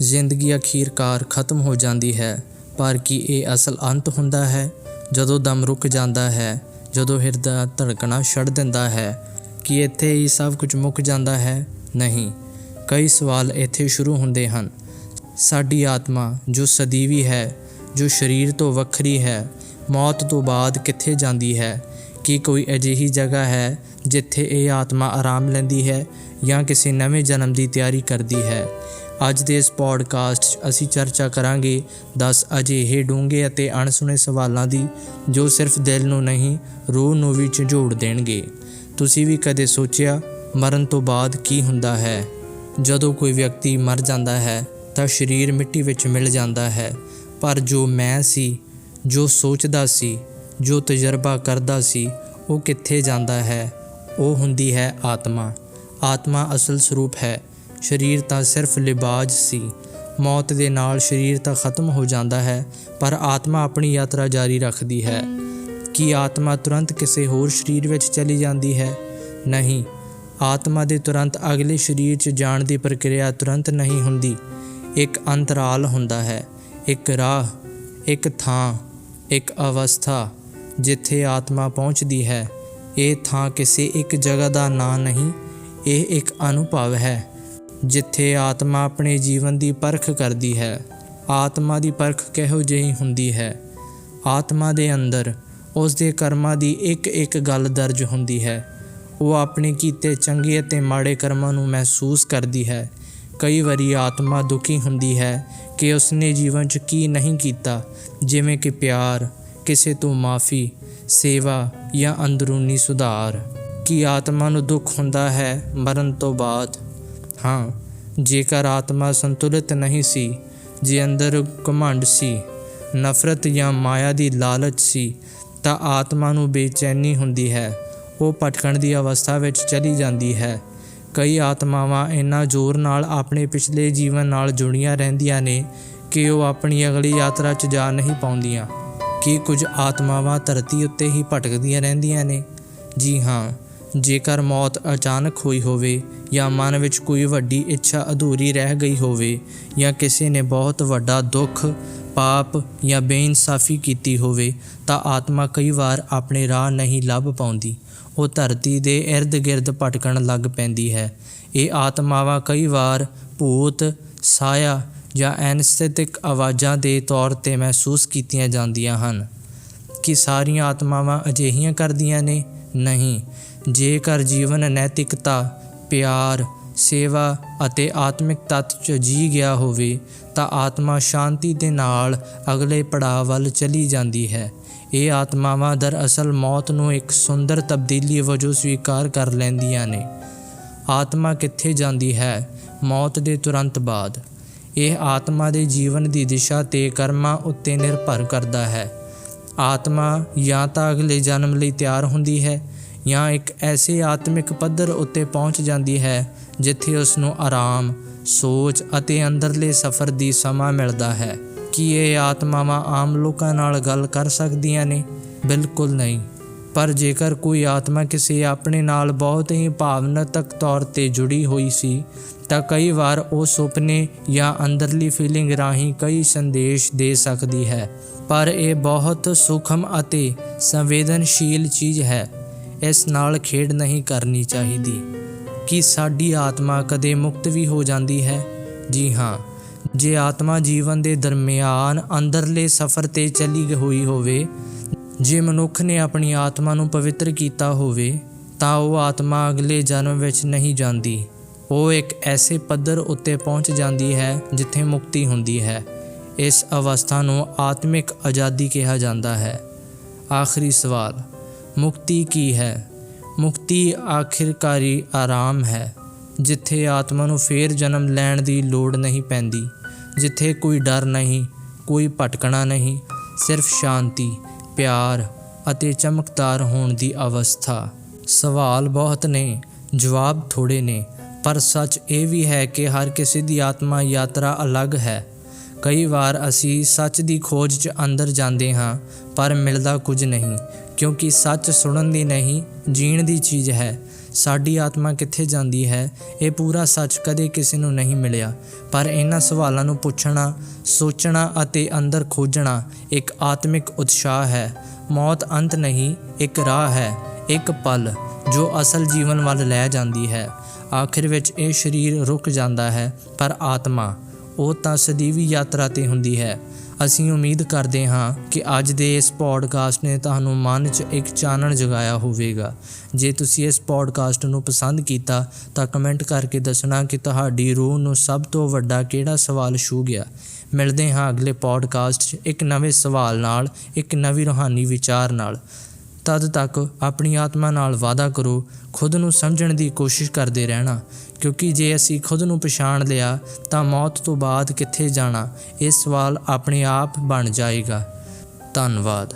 ਜ਼ਿੰਦਗੀ ਅਖੀਰਕਾਰ ਖਤਮ ਹੋ ਜਾਂਦੀ ਹੈ। ਪਰ ਕੀ ਇਹ ਅਸਲ ਅੰਤ ਹੁੰਦਾ ਹੈ? ਜਦੋਂ ਦਮ ਰੁਕ ਜਾਂਦਾ ਹੈ, ਜਦੋਂ ਹਿਰਦਾ ਧੜਕਣਾ ਛੱਡ ਦਿੰਦਾ ਹੈ, ਕਿ ਇੱਥੇ ਹੀ ਸਭ ਕੁਝ ਮੁੱਕ ਜਾਂਦਾ ਹੈ? ਨਹੀਂ। ਕਈ ਸਵਾਲ ਇੱਥੇ ਸ਼ੁਰੂ ਹੁੰਦੇ ਹਨ। ਸਾਡੀ ਆਤਮਾ ਜੋ ਸਦੀਵੀ ਹੈ, ਜੋ ਸਰੀਰ ਤੋਂ ਵੱਖਰੀ ਹੈ, ਮੌਤ ਤੋਂ ਬਾਅਦ ਕਿੱਥੇ ਜਾਂਦੀ ਹੈ? ਕੀ ਕੋਈ ਅਜਿਹੀ ਜਗ੍ਹਾ ਹੈ ਜਿੱਥੇ ਇਹ ਆਤਮਾ ਆਰਾਮ ਲੈਂਦੀ ਹੈ ਜਾਂ ਕਿਸੇ ਨਵੇਂ ਜਨਮ ਦੀ ਤਿਆਰੀ ਕਰਦੀ ਹੈ? ਅੱਜ ਦੇ ਇਸ ਪੋਡਕਾਸਟ 'ਚ ਅਸੀਂ ਚਰਚਾ ਕਰਾਂਗੇ 10 ਅਜਿਹੇ ਡੂੰਘੇ ਅਤੇ ਅਣਸੁਣੇ ਸਵਾਲਾਂ ਦੀ, ਜੋ ਸਿਰਫ ਦਿਲ ਨੂੰ ਨਹੀਂ, ਰੂਹ ਨੂੰ ਵੀ ਝੰਜੋੜ ਦੇਣਗੇ। ਤੁਸੀਂ ਵੀ ਕਦੇ ਸੋਚਿਆ, ਮਰਨ ਤੋਂ ਬਾਅਦ ਕੀ ਹੁੰਦਾ ਹੈ? ਜਦੋਂ ਕੋਈ ਵਿਅਕਤੀ ਮਰ ਜਾਂਦਾ ਹੈ, ਤਾਂ ਸਰੀਰ ਮਿੱਟੀ ਵਿੱਚ ਮਿਲ ਜਾਂਦਾ ਹੈ। ਪਰ ਜੋ ਮੈਂ ਸੀ, ਜੋ ਸੋਚਦਾ ਸੀ, ਜੋ ਤਜਰਬਾ ਕਰਦਾ ਸੀ, ਉਹ ਕਿੱਥੇ ਜਾਂਦਾ ਹੈ? ਉਹ ਹੁੰਦੀ ਹੈ ਆਤਮਾ। ਆਤਮਾ ਅਸਲ ਸਰੂਪ ਹੈ। ਸਰੀਰ ਤਾਂ ਸਿਰਫ ਲਿਬਾਜ ਸੀ। ਮੌਤ ਦੇ ਨਾਲ ਸਰੀਰ ਤਾਂ ਖਤਮ ਹੋ ਜਾਂਦਾ ਹੈ, ਪਰ ਆਤਮਾ ਆਪਣੀ ਯਾਤਰਾ ਜਾਰੀ ਰੱਖਦੀ ਹੈ। ਕੀ ਆਤਮਾ ਤੁਰੰਤ ਕਿਸੇ ਹੋਰ ਸਰੀਰ ਵਿੱਚ ਚਲੀ ਜਾਂਦੀ ਹੈ? ਨਹੀਂ। ਆਤਮਾ ਦੇ ਤੁਰੰਤ ਅਗਲੇ ਸਰੀਰ 'ਚ ਜਾਣ ਦੀ ਪ੍ਰਕਿਰਿਆ ਤੁਰੰਤ ਨਹੀਂ ਹੁੰਦੀ। ਇੱਕ ਅੰਤਰਾਲ ਹੁੰਦਾ ਹੈ, ਇੱਕ ਰਾਹ, ਇੱਕ ਥਾਂ, ਇੱਕ ਅਵਸਥਾ ਜਿੱਥੇ ਆਤਮਾ ਪਹੁੰਚਦੀ ਹੈ। ਇਹ ਥਾਂ ਕਿਸੇ ਇੱਕ ਜਗ੍ਹਾ ਦਾ ਨਾਂ ਨਹੀਂ, ਇਹ ਇੱਕ ਅਨੁਭਵ ਹੈ। ਜਿੱਥੇ ਆਤਮਾ ਆਪਣੇ ਜੀਵਨ ਦੀ ਪਰਖ ਕਰਦੀ ਹੈ। ਆਤਮਾ ਦੀ ਪਰਖ ਕਿਹੋ ਜਿਹੀ ਹੁੰਦੀ ਹੈ? ਆਤਮਾ ਦੇ ਅੰਦਰ ਉਸ ਦੇ ਕਰਮਾਂ ਦੀ ਇੱਕ ਇੱਕ ਗੱਲ ਦਰਜ ਹੁੰਦੀ ਹੈ। ਉਹ ਆਪਣੇ ਕੀਤੇ ਚੰਗੇ ਅਤੇ ਮਾੜੇ ਕਰਮਾਂ ਨੂੰ ਮਹਿਸੂਸ ਕਰਦੀ ਹੈ। ਕਈ ਵਾਰੀ ਆਤਮਾ ਦੁਖੀ ਹੁੰਦੀ ਹੈ ਕਿ ਉਸਨੇ ਜੀਵਨ 'ਚ ਕੀ ਨਹੀਂ ਕੀਤਾ, ਜਿਵੇਂ ਕਿ ਪਿਆਰ, ਕਿਸੇ ਤੋਂ ਮਾਫੀ, ਸੇਵਾ ਜਾਂ ਅੰਦਰੂਨੀ ਸੁਧਾਰ। ਕੀ ਆਤਮਾ ਨੂੰ ਦੁੱਖ ਹੁੰਦਾ ਹੈ ਮਰਨ ਤੋਂ ਬਾਅਦ? ਹਾਂ, ਜੇਕਰ ਆਤਮਾ ਸੰਤੁਲਿਤ ਨਹੀਂ ਸੀ, ਜੇ ਅੰਦਰ ਘਮੰਡ ਸੀ, ਨਫ਼ਰਤ ਜਾਂ ਮਾਇਆ ਦੀ ਲਾਲਚ ਸੀ, ਤਾਂ ਆਤਮਾ ਨੂੰ ਬੇਚੈਨੀ ਹੁੰਦੀ ਹੈ। ਉਹ ਭਟਕਣ ਦੀ ਅਵਸਥਾ ਵਿੱਚ ਚਲੀ ਜਾਂਦੀ ਹੈ। ਕਈ ਆਤਮਾਵਾਂ ਇੰਨਾ ਜ਼ੋਰ ਨਾਲ ਆਪਣੇ ਪਿਛਲੇ ਜੀਵਨ ਨਾਲ ਜੁੜੀਆਂ ਰਹਿੰਦੀਆਂ ਨੇ ਕਿ ਉਹ ਆਪਣੀ ਅਗਲੀ ਯਾਤਰਾ 'ਚ ਜਾ ਨਹੀਂ ਪਾਉਂਦੀਆਂ। ਕੀ ਕੁਝ ਆਤਮਾਵਾਂ ਧਰਤੀ ਉੱਤੇ ਹੀ ਭਟਕਦੀਆਂ ਰਹਿੰਦੀਆਂ ਨੇ? ਜੀ ਹਾਂ ਜੇਕਰ ਮੌਤ ਅਚਾਨਕ ਹੋਈ ਹੋਵੇ ਜਾਂ ਮਨ ਵਿੱਚ ਕੋਈ ਵੱਡੀ ਇੱਛਾ ਅਧੂਰੀ ਰਹਿ ਗਈ ਹੋਵੇ ਜਾਂ ਕਿਸੇ ਨੇ ਬਹੁਤ ਵੱਡਾ ਦੁੱਖ, ਪਾਪ ਜਾਂ ਬੇਇਨਸਾਫੀ ਕੀਤੀ ਹੋਵੇ, ਤਾਂ ਆਤਮਾ ਕਈ ਵਾਰ ਆਪਣੇ ਰਾਹ ਨਹੀਂ ਲੱਭ ਪਾਉਂਦੀ। ਉਹ ਧਰਤੀ ਦੇ ird-gird ਭਟਕਣ ਲੱਗ ਪੈਂਦੀ ਹੈ। ਇਹ ਆਤਮਾਵਾਂ ਕਈ ਵਾਰ ਭੂਤ, ਸਾਇਆ ਜਾਂ ਐਨਸਥੈਟਿਕ ਆਵਾਜ਼ਾਂ ਦੇ ਤੌਰ ਤੇ ਮਹਿਸੂਸ ਕੀਤੀਆਂ ਜਾਂਦੀਆਂ ਹਨ। ਕਿ ਸਾਰੀਆਂ ਆਤਮਾਵਾਂ ਅਜਿਹੀਆਂ ਕਰਦੀਆਂ ਨੇ? ਨਹੀਂ। ਜੇਕਰ ਜੀਵਨ ਨੈਤਿਕਤਾ, ਪਿਆਰ, ਸੇਵਾ ਅਤੇ ਆਤਮਿਕ ਤੱਤ 'ਚ ਜੀ ਗਿਆ ਹੋਵੇ, ਤਾਂ ਆਤਮਾ ਸ਼ਾਂਤੀ ਦੇ ਨਾਲ ਅਗਲੇ ਪੜਾਅ ਵੱਲ ਚਲੀ ਜਾਂਦੀ ਹੈ। ਇਹ ਆਤਮਾਵਾਂ ਦਰਅਸਲ ਮੌਤ ਨੂੰ ਇੱਕ ਸੁੰਦਰ ਤਬਦੀਲੀ ਵਜੋਂ ਸਵੀਕਾਰ ਕਰ ਲੈਂਦੀਆਂ ਨੇ। ਆਤਮਾ ਕਿੱਥੇ ਜਾਂਦੀ ਹੈ? ਮੌਤ ਦੇ ਤੁਰੰਤ ਬਾਅਦ। ਇਹ ਆਤਮਾ ਦੇ ਜੀਵਨ ਦੀ ਦਿਸ਼ਾ ਤੇ ਕਰਮਾਂ ਉੱਤੇ ਨਿਰਭਰ ਕਰਦਾ ਹੈ। ਆਤਮਾ ਜਾਂ ਤਾਂ ਅਗਲੇ ਜਨਮ ਲਈ ਤਿਆਰ ਹੁੰਦੀ ਹੈ ਜਾਂ ਇੱਕ ਐਸੇ ਆਤਮਿਕ ਪੱਧਰ ਉੱਤੇ ਪਹੁੰਚ ਜਾਂਦੀ ਹੈ, ਜਿੱਥੇ ਉਸ ਨੂੰ ਆਰਾਮ, ਸੋਚ ਅਤੇ ਅੰਦਰਲੇ ਸਫ਼ਰ ਦੀ ਸਮਾਂ ਮਿਲਦਾ ਹੈ। ਕੀ ਇਹ ਆਤਮਾਵਾਂ ਆਮ ਲੋਕਾਂ ਨਾਲ ਗੱਲ ਕਰ ਸਕਦੀਆਂ ਨੇ? ਬਿਲਕੁਲ ਨਹੀਂ। ਪਰ ਜੇਕਰ ਕੋਈ ਆਤਮਾ ਕਿਸੇ ਆਪਣੇ ਨਾਲ ਬਹੁਤ ਹੀ ਭਾਵਨਾਤਕ ਤੌਰ ਤੇ ਜੁੜੀ ਹੋਈ ਸੀ, ਤਾਂ ਕਈ ਵਾਰ ਉਹ ਸੁਪਨੇ ਜਾਂ ਅੰਦਰਲੀ ਫੀਲਿੰਗ ਰਾਹੀਂ ਕਈ ਸੰਦੇਸ਼ ਦੇ ਸਕਦੀ ਹੈ। ਪਰ ਇਹ ਬਹੁਤ ਸੂਖਮ ਅਤੇ ਸੰਵੇਦਨਸ਼ੀਲ ਚੀਜ਼ ਹੈ। ਇਸ ਨਾਲ ਖੇਡ ਨਹੀਂ ਕਰਨੀ ਚਾਹੀਦੀ। ਕਿ ਸਾਡੀ ਆਤਮਾ ਕਦੇ ਮੁਕਤ ਵੀ ਹੋ ਜਾਂਦੀ ਹੈ? ਜੀ ਹਾਂ, ਜੇ ਆਤਮਾ ਜੀਵਨ ਦੇ ਦਰਮਿਆਨ ਅੰਦਰਲੇ ਸਫ਼ਰ ਤੇ ਚਲੀ ਹੋਈ ਹੋਵੇ, ਜੇ ਮਨੁੱਖ ਨੇ ਆਪਣੀ ਆਤਮਾ ਨੂੰ ਪਵਿੱਤਰ ਕੀਤਾ ਹੋਵੇ, ਤਾਂ ਉਹ ਆਤਮਾ ਅਗਲੇ ਜਨਮ ਵਿੱਚ ਨਹੀਂ ਜਾਂਦੀ। ਉਹ ਇੱਕ ਐਸੇ ਪੱਧਰ ਉੱਤੇ ਪਹੁੰਚ ਜਾਂਦੀ ਹੈ ਜਿੱਥੇ ਮੁਕਤੀ ਹੁੰਦੀ ਹੈ। ਇਸ ਅਵਸਥਾ ਨੂੰ ਆਤਮਿਕ ਆਜ਼ਾਦੀ ਕਿਹਾ ਜਾਂਦਾ ਹੈ। ਆਖਰੀ ਸਵਾਲ। ਮੁਕਤੀ ਕੀ ਹੈ? ਮੁਕਤੀ ਆਖਿਰਕਾਰੀ ਆਰਾਮ ਹੈ। ਜਿੱਥੇ ਆਤਮਾ ਨੂੰ ਫੇਰ ਜਨਮ ਲੈਣ ਦੀ ਲੋੜ ਨਹੀਂ ਪੈਂਦੀ, ਜਿੱਥੇ ਕੋਈ ਡਰ ਨਹੀਂ, ਕੋਈ ਭਟਕਣਾ ਨਹੀਂ, ਸਿਰਫ ਸ਼ਾਂਤੀ, ਪਿਆਰ ਅਤੇ ਚਮਕਦਾਰ ਹੋਣ ਦੀ ਅਵਸਥਾ। ਸਵਾਲ ਬਹੁਤ ਨੇ, ਜਵਾਬ ਥੋੜੇ ਨੇ, ਪਰ ਸੱਚ ਇਹ ਵੀ ਹੈ ਕਿ ਹਰ ਕਿਸੇ ਦੀ ਆਤਮਾ ਯਾਤਰਾ ਅਲੱਗ ਹੈ। ਕਈ ਵਾਰ ਅਸੀਂ ਸੱਚ ਦੀ ਖੋਜ 'ਚ ਅੰਦਰ ਜਾਂਦੇ ਹਾਂ, ਪਰ ਮਿਲਦਾ ਕੁਝ ਨਹੀਂ। ਕਿਉਂਕਿ ਸੱਚ ਸੁਣਨ ਦੀ ਨਹੀਂ, ਜੀਣ ਦੀ ਚੀਜ਼ ਹੈ। ਸਾਡੀ ਆਤਮਾ ਕਿੱਥੇ ਜਾਂਦੀ ਹੈ? ਇਹ ਪੂਰਾ ਸੱਚ ਕਦੇ ਕਿਸੇ ਨੂੰ ਨਹੀਂ ਮਿਲਿਆ। ਪਰ ਇਹਨਾਂ ਸਵਾਲਾਂ ਨੂੰ ਪੁੱਛਣਾ, ਸੋਚਣਾ ਅਤੇ ਅੰਦਰ ਖੋਜਣਾ ਇੱਕ ਆਤਮਿਕ ਉਤਸ਼ਾਹ ਹੈ। ਮੌਤ ਅੰਤ ਨਹੀਂ, ਇੱਕ ਰਾਹ ਹੈ, ਇੱਕ ਪਲ ਜੋ ਅਸਲ ਜੀਵਨ ਵੱਲ ਲੈ ਜਾਂਦੀ ਹੈ। ਆਖਿਰ ਵਿੱਚ ਇਹ ਸਰੀਰ ਰੁਕ ਜਾਂਦਾ ਹੈ, ਪਰ ਆਤਮਾ, ਉਹ ਤਾਂ ਸਦੀਵੀ ਯਾਤਰਾ ਤੇ ਹੁੰਦੀ ਹੈ। ਅਸੀਂ ਉਮੀਦ ਕਰਦੇ ਹਾਂ ਕਿ ਅੱਜ ਦੇ ਇਸ ਪੋਡਕਾਸਟ ਨੇ ਤੁਹਾਨੂੰ ਮਨ 'ਚ ਇੱਕ ਚਾਨਣ ਜਗਾਇਆ ਹੋਵੇਗਾ। ਜੇ ਤੁਸੀਂ ਇਸ ਪੋਡਕਾਸਟ ਨੂੰ ਪਸੰਦ ਕੀਤਾ, ਤਾਂ ਕਮੈਂਟ ਕਰਕੇ ਦੱਸਣਾ ਕਿ ਤੁਹਾਡੀ ਰੂਹ ਨੂੰ ਸਭ ਤੋਂ ਵੱਡਾ ਕਿਹੜਾ ਸਵਾਲ ਛੂ ਗਿਆ। ਮਿਲਦੇ ਹਾਂ ਅਗਲੇ ਪੋਡਕਾਸਟ 'ਚ ਇੱਕ ਨਵੇਂ ਸਵਾਲ ਨਾਲ, ਇੱਕ ਨਵੀਂ ਰੂਹਾਨੀ ਵਿਚਾਰ ਨਾਲ। ਤਦ ਤੱਕ ਆਪਣੀ ਆਤਮਾ ਨਾਲ ਵਾਅਦਾ ਕਰੋ, ਖੁਦ ਨੂੰ ਸਮਝਣ ਦੀ ਕੋਸ਼ਿਸ਼ ਕਰਦੇ ਰਹਿਣਾ। ਕਿਉਂਕਿ ਜੇ ਅਸੀਂ ਖੁਦ ਨੂੰ ਪਛਾਣ ਲਿਆ, ਤਾਂ ਮੌਤ ਤੋਂ ਬਾਅਦ ਕਿੱਥੇ ਜਾਣਾ? ਇਹ ਸਵਾਲ ਆਪਣੇ ਆਪ ਬਣ ਜਾਏਗਾ। ਧੰਨਵਾਦ।